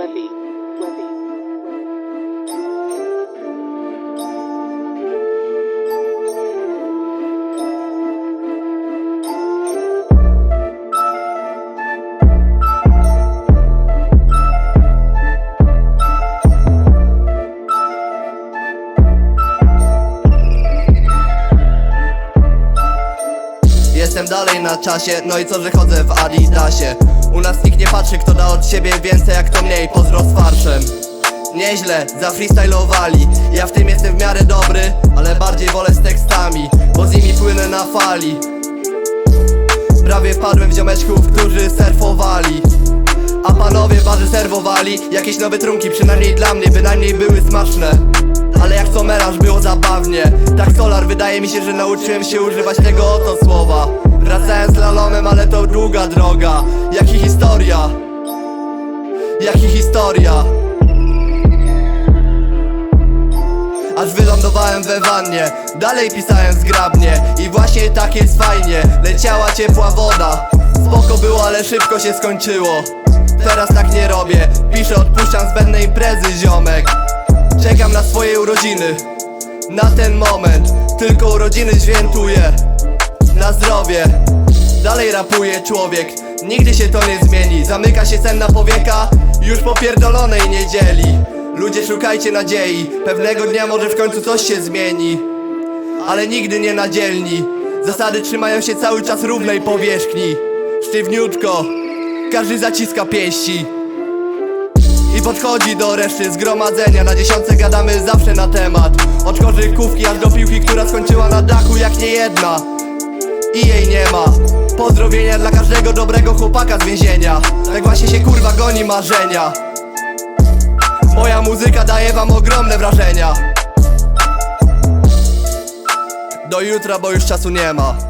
Webby. Jestem dalej na czasie, no i co, że chodzę w Adidasie. U nas nikt nie patrzy, kto da od siebie więcej, jak to mniej, pozdro z farszem. Nieźle, zafreestylowali Ja w tym jestem w miarę dobry, ale bardziej wolę z tekstami Bo z nimi płynę na fali. Prawie wpadłem w ziomeczków, którzy surfowali. A panowie barzy serwowali Jakieś nowe trunki, przynajmniej dla mnie, bynajmniej były smaczne. Ale jak co melanż było zabawnie. Tak solar wydaje mi się, że nauczyłem się używać tego oto słowa Wracałem z lalomem, ale to długa droga. Jaki historia? Jaki historia? Aż wylądowałem we wannie Dalej pisałem zgrabnie. I właśnie tak jest fajnie Leciała ciepła woda. Spoko było, ale szybko się skończyło. Teraz tak nie robię Piszę, odpuszczam zbędne imprezy, ziomek. Czekam na swoje urodziny. Na ten moment Tylko urodziny świętuję Na zdrowie. Dalej rapuje człowiek Nigdy się to nie zmieni. Zamyka się sen na powieka Już po pierdolonej niedzieli Ludzie szukajcie nadziei Pewnego dnia może w końcu coś się zmieni. Ale nigdy nie na dzielni. Zasady trzymają się cały czas równej powierzchni. Sztywniutko Każdy zaciska pięści. I podchodzi do reszty zgromadzenia. Na dziesiątce gadamy zawsze na temat. Od korzykówki aż do piłki, która skończyła na dachu jak nie jedna I jej nie ma. Pozdrowienia dla każdego dobrego chłopaka z więzienia. Tak właśnie się kurwa goni marzenia. Moja muzyka daje wam ogromne wrażenia. Do jutra, bo już czasu nie ma